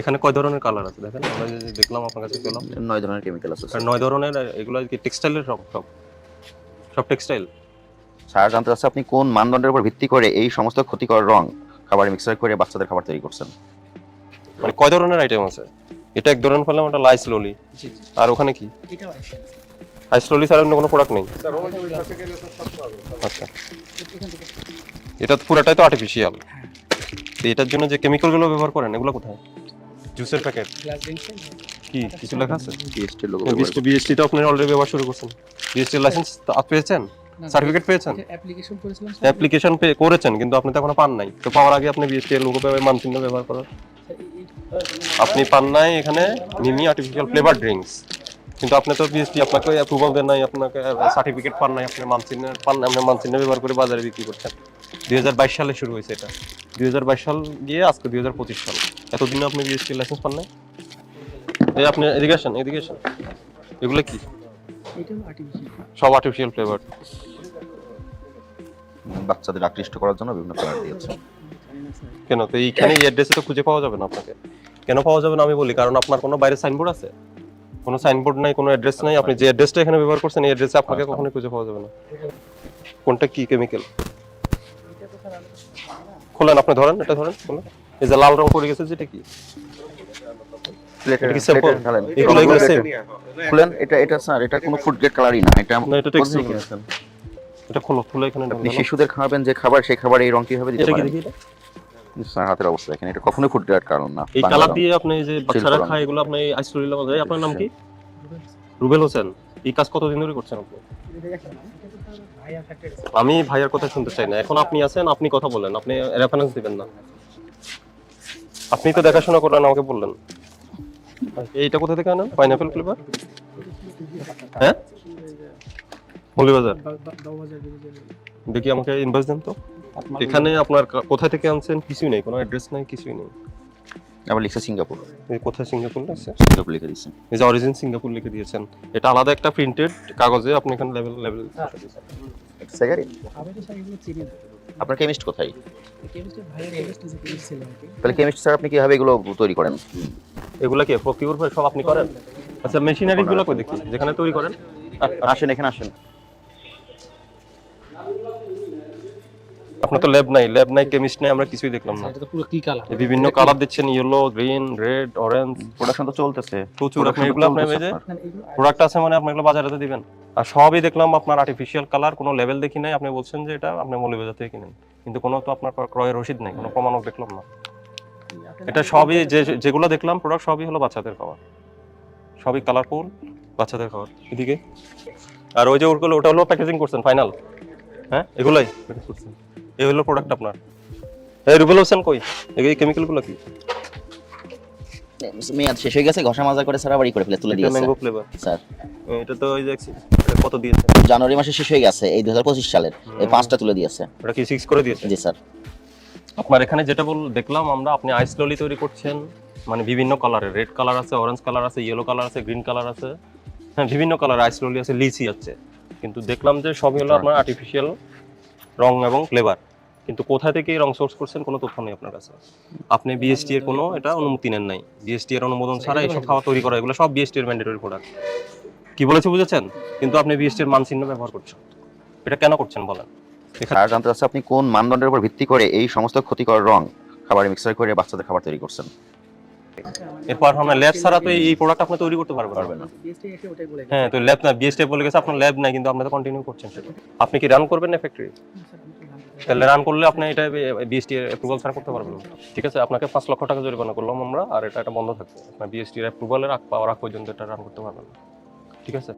এখানে কয় ধরনের কালার আছে? দেখেন আমরা যে দেখলাম আপনার কাছে পেলাম। নয় ধরনের কেমিক্যাল আছে আর নয় ধরনের আর এগুলো কি টেক্সটাইলের সব? সব? সব টেক্সটাইল স্যার জানতে চাচ্ছে আপনি কোন মানদণ্ডের উপর ভিত্তি করে এই সমস্ত ক্ষতিকর রং খাবারে মিক্সার করে বাচ্চাদের খাবার তৈরি করছেন? মানে কয় ধরনের আইটেম আছে? এটা এক ধরনের ফেললাম ওটা লাইস লোলি আর ওখানে কি? হাইস লোলি ছাড়া অন্য কোনো প্রোডাক্ট নেই? আচ্ছা। এটা তো পুরোটাই তো আর্টিফিশিয়াল এটার জন্য যে কেমিক্যালগুলো ব্যবহার করেন এগুলো কোথায়? জুসের প্যাকেট কি? কিছু লেখা আছে? বিএসটির লোগো বিএসটি বিএসটি তো আপনি অলরেডি ব্যবহার শুরু করছেন। বিএসটি লাইসেন্স পেয়েছেন? সার্টিফিকেট পেয়েছেন? অ্যাপ্লিকেশন করেছিলাম অ্যাপ্লিকেশন পে করেছেন কিন্তু আপনি তো এখনও পান নাই। তো পাওয়ার আগে আপনি বিএসটি লোগো মানচিহ্ন ব্যবহার করার। আপনি পান নাই এখানে মিমি আর্টিফিশিয়াল ফ্লেভার ড্রিঙ্কস কিন্তু আপনি তো বিএসটি আপনাকে অ্যাপ্রুভাল দেন নাই আপনাকে সার্টিফিকেট পান নাই আপনি মানচিহ্ন পান নাই, আপনি মানচিহ্ন ব্যবহার করে বাজারে বিক্রি করছেন। দুই হাজার বাইশ সালে শুরু হয়েছে এটা। দুই হাজার বাইশ সাল গিয়ে আজকে দুই হাজার পঁচিশ সাল। এতদিনে আপনি বিএসটি লাইসেন্স পান নাই? এই আপনি এদিকে আসেন এদিকে আসেন এগুলো কি? সব আর্টিফিশিয়াল ফ্লেভার বাচ্চাদের আকৃষ্ট করার জন্য বিভিন্ন কালার দিয়েছে। কেন? তো এইখানে এই অ্যাড্রেসে তো খুঁজে পাওয়া যাবে না আপনাকে। কেন পাওয়া যাবে না আমি বলি? কারণ আপনার কোনো বাইরে সাইনবোর্ড আছে? কোনো সাইনবোর্ড নাই কোনো অ্যাড্রেস নাই আপনি যে অ্যাড্রেসটা এখানে ব্যবহার করছেন এই অ্যাড্রেসে আপনাকে কখনোই খুঁজে পাওয়া যাবে না। কোনটা কি কেমিক্যাল খোলেন আপনি ধরেন এটা ধরেন খোলেন। এই যে লাল রং পড়ে গেছে যেটা কি? খুলেন এটা এটা স্যার এটা কোনো ফুড গ্রেড কালারই না এটা এটা কিনেছেন? এটা খোলো খুলে এখানে আপনি শিশুদের খাওয়াবেন যে খাবার সেই খাবার এই রং কীভাবে দিতে পারেন? দেখি এটা? স্যার হাতের অবস্থা দেখেন। এটা কখনোই ফুড গ্রেড কারণ না। এই কালার দিয়ে আপনি যে বাচ্চারা খায় এগুলো আপনি আইসোলি লাগানো যায় আপনার নাম কি? রুবেল হোসেন। এই কাজ কতদিন ধরে করছেন আপনি? আমি ভাইয়ার কথা শুনতে চাই না। এখন আপনি আছেন আপনি কথা বলেন। আপনি রেফারেন্স দিবেন না। আপনি তো দেখাশোনা করলেন আমাকে বললেন। এইটা কোথা থেকে আনেন? পাইনাপেল ফ্লেভার হ্যাঁ? মৌলিবাজার বাজার দেখি আমাকে ইনভয়েস দেন তো। এখানে আপনার কোথা থেকে আনছেন? কিছুই নেই কোনো অ্যাড্রেস নাই কিছুই নেই। আবার লিখছে সিঙ্গাপুর। এই কোথায় সিঙ্গাপুর আছে সিঙ্গাপুর লিখে দিচ্ছে এই যে অরিজিন সিঙ্গাপুর লিখে দিয়েছেন। এটা আলাদা একটা প্রিন্টেড কাগজে আপনি এখানে লেভেল লেভেল এগুলো চিনি না আপনার কেমিস্ট কোথায়? তাহলে কেমিস্ট স্যার আপনি কীভাবে এগুলো তৈরি করেন? এগুলা কি প্রকিউর সব আপনি করেন? আচ্ছা মেশিনারিজগুলো কই দেখি যেখানে তৈরি করেন? আসেন এখানে আসেন। আপনার তো ল্যাব নাই ল্যাব নাই কেমিস্ট নাই আমরা কিছুই দেখলাম না। এটা তো পুরো কি কালার বিভিন্ন কালার দিচ্ছেন yellow green red orange production তো চলতেছে। প্রচুর আপনি এগুলো আপনার। এগুলো প্রোডাক্ট আছে মানে আপনি এগুলো বাজারে তো দিবেন। আর সবই দেখলাম আপনার আর্টিফিশিয়াল কালার কোনো লেভেল দেখি নাই আপনি বলছেন যে এটা আপনি মৌলবাজার থেকে কিনেন। কিন্তু কোনো তো আপনার ক্রয়ের রসিদ নাই কোনো প্রমাণক দেখলাম না। এটা সবই যে যেগুলো দেখলাম প্রোডাক্ট সবই হলো বাচ্চাদের খাবার। সবই কালারফুল বাচ্চাদের খাবার। এদিকে। আর ওই যে ওগুলো ওটা হলো প্যাকেজিং করছেন ফাইনাল হ্যাঁ? এগুলাই? এই হলো প্রোডাক্ট আপনার। এই রুবেল হোসেন কই? এই কেমিক্যালগুলো কি? মেয়াদ শেষ হয়ে গেছে ঘষা মাজা করে স্যার আবার করে ফেলে তুলে দিয়েছে। Mango flavour sir. এটা তো ওই যে কত দিয়েছে? জানুয়ারি মাসে শেষ হয়ে গেছে এই দু সালের এই পাঁচটা তুলে দিয়েছে। ওটা কি সিক্স করে দিয়েছে? জি স্যার। আপনার এখানে যেটা বল দেখলাম আমরা আপনি আইস ললি তৈরি করছেন মানে বিভিন্ন কালারের রেড কালার আছে অরেঞ্জ কালার আছে ইয়েলো কালার আছে গ্রিন কালার আছে। হ্যাঁ বিভিন্ন কালার আইস ললি আছে লিচি আছে। কিন্তু দেখলাম যে সবই হলো আপনার আর্টিফিশিয়াল রং এবং ফ্লেভার কিন্তু কোথা থেকে এই রং সোর্স করছেন কোনো তথ্য নেই আপনার কাছে? আপনি বিএসটি এর কোনো এটা অনুমতি নেন নাই। বিএসটি এর অনুমোদন ছাড়া এইসব খাওয়া তৈরি করা এগুলো সব বিএসটি এর ম্যান্ডেটরি প্রোডাক্ট কি বলেছে বুঝেছেন? কিন্তু আপনি বিএসটি এর মানচিহ্ন ব্যবহার করছেন। এটা কেন করছেন বলেন? আর জানতে চাচ্ছে আপনি কোন মানদণ্ডের উপর ভিত্তি করে এই সমস্ত ক্ষতিকর রং খাবারে মিক্সার করে বাচ্চাদের খাবার তৈরি করছেন? এরপর আমরা ল্যাব ছাড়া তো এই প্রোডাক্ট আপনি তৈরি করতে পারবেন না। হ্যাঁ তো ল্যাব না বিএসটি বলে গেছে, আপনার ল্যাব নাই, কিন্তু আপনি তো কন্টিনিউ করছেন আপনি কি রান করবেন না ফ্যাক্টরি তাহলে রান করলে আপনি এটা বিএসটি অ্যাপ্রুভাল ছাড়া করতে পারবেন। ঠিক আছে, আপনাকে পাঁচ লক্ষ টাকা জরিমানা করলাম আমরা, আর এটা এটা বন্ধ থাকবে। আপনার বিএসটির অ্যাপ্রুভালের আগ, পাওয়ার আগ পর্যন্ত এটা রান করতে পারবেন। ঠিক আছে?